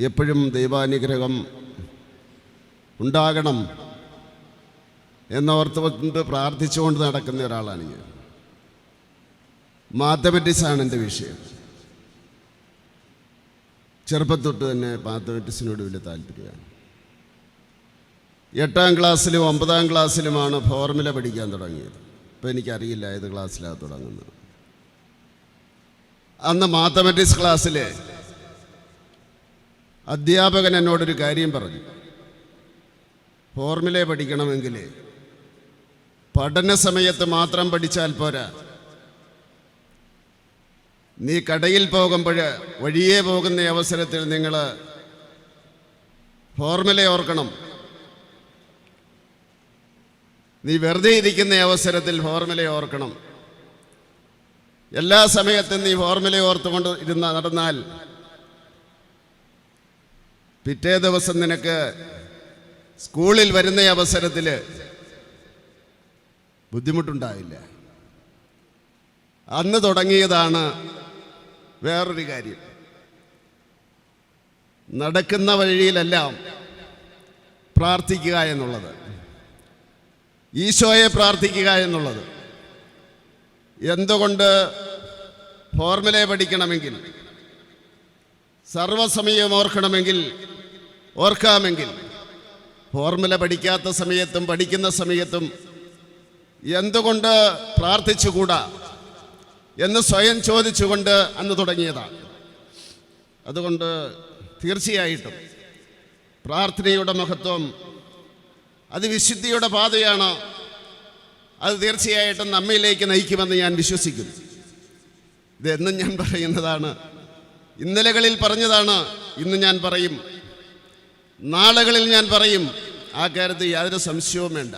എപ്പോഴും ദൈവാനുഗ്രഹം ഉണ്ടാകണം എന്നോർത്തുകൊണ്ട് പ്രാർത്ഥിച്ചുകൊണ്ട് നടക്കുന്ന ഒരാളാണ് ഞാൻ. മാത്തമെറ്റിക്സ് ആണ് എന്റെ വിഷയം. ചെറുപ്പത്തൊട്ട് തന്നെ മാത്തമെറ്റിക്സിനോട് വലിയ താല്പര്യമാണ്. എട്ടാം ക്ലാസ്സിലും ഒമ്പതാം ക്ലാസ്സിലുമാണ് ഫോർമുല പഠിക്കാൻ തുടങ്ങിയത്. ഇപ്പം എനിക്കറിയില്ല ഏത് ക്ലാസ്സിലാണ് തുടങ്ങുന്നത്. അന്ന് മാത്തമെറ്റിക്സ് ക്ലാസ്സിൽ അധ്യാപകൻ എന്നോടൊരു കാര്യം പറഞ്ഞു. ഫോർമുല പഠിക്കണമെങ്കിൽ പഠന സമയത്ത് മാത്രം പഠിച്ചാൽ പോരാ. നീ കടയിൽ പോകുമ്പോൾ വഴിയേ പോകുന്ന അവസരത്തിൽ നിങ്ങൾ ഫോർമുല ഓർക്കണം. നീ വെറുതെ ഇരിക്കുന്ന അവസരത്തിൽ ഫോർമുല ഓർക്കണം. എല്ലാ സമയത്തും നീ ഫോർമുല ഓർത്തുകൊണ്ട് ഇരുന്ന നടന്നാൽ പിറ്റേ ദിവസം നിനക്ക് സ്കൂളിൽ വരുന്ന അവസരത്തിൽ ബുദ്ധിമുട്ടുണ്ടാവില്ല അന്ന് തുടങ്ങിയതാണ് വേറൊരു കാര്യം. നടക്കുന്ന വഴിയിലെല്ലാം പ്രാർത്ഥിക്കുക എന്നുള്ളത്. ഈശോയെ പ്രാർത്ഥിക്കുക എന്നുള്ളത്. എന്തുകൊണ്ട് ഫോർമുലയെ പഠിക്കണമെങ്കിൽ സർവസമയം ഓർക്കണമെങ്കിൽ ഓർക്കാമെങ്കിൽ ഫോർമുല പഠിക്കാത്ത സമയത്തും പഠിക്കുന്ന സമയത്തും എന്തുകൊണ്ട് പ്രാർത്ഥിച്ചുകൂടാ എന്ന് സ്വയം ചോദിച്ചുകൊണ്ട് അന്ന് തുടങ്ങിയതാണ് അതുകൊണ്ട് തീർച്ചയായിട്ടും പ്രാർത്ഥനയുടെ മഹത്വം അത് വിശുദ്ധിയുടെ പാതയാണ്. അത് തീർച്ചയായിട്ടും നമ്മയിലേക്ക് നയിക്കുമെന്ന് ഞാൻ വിശ്വസിക്കുന്നു. ഇതെന്നും ഞാൻ പറയുന്നതാണ്. ഇന്നലകളിൽ പറഞ്ഞതാണ് ഇന്ന് ഞാൻ പറയും. നാളുകളിൽ ഞാൻ പറയും ആ കാര്യത്തിൽ യാതൊരു സംശയവും വേണ്ട.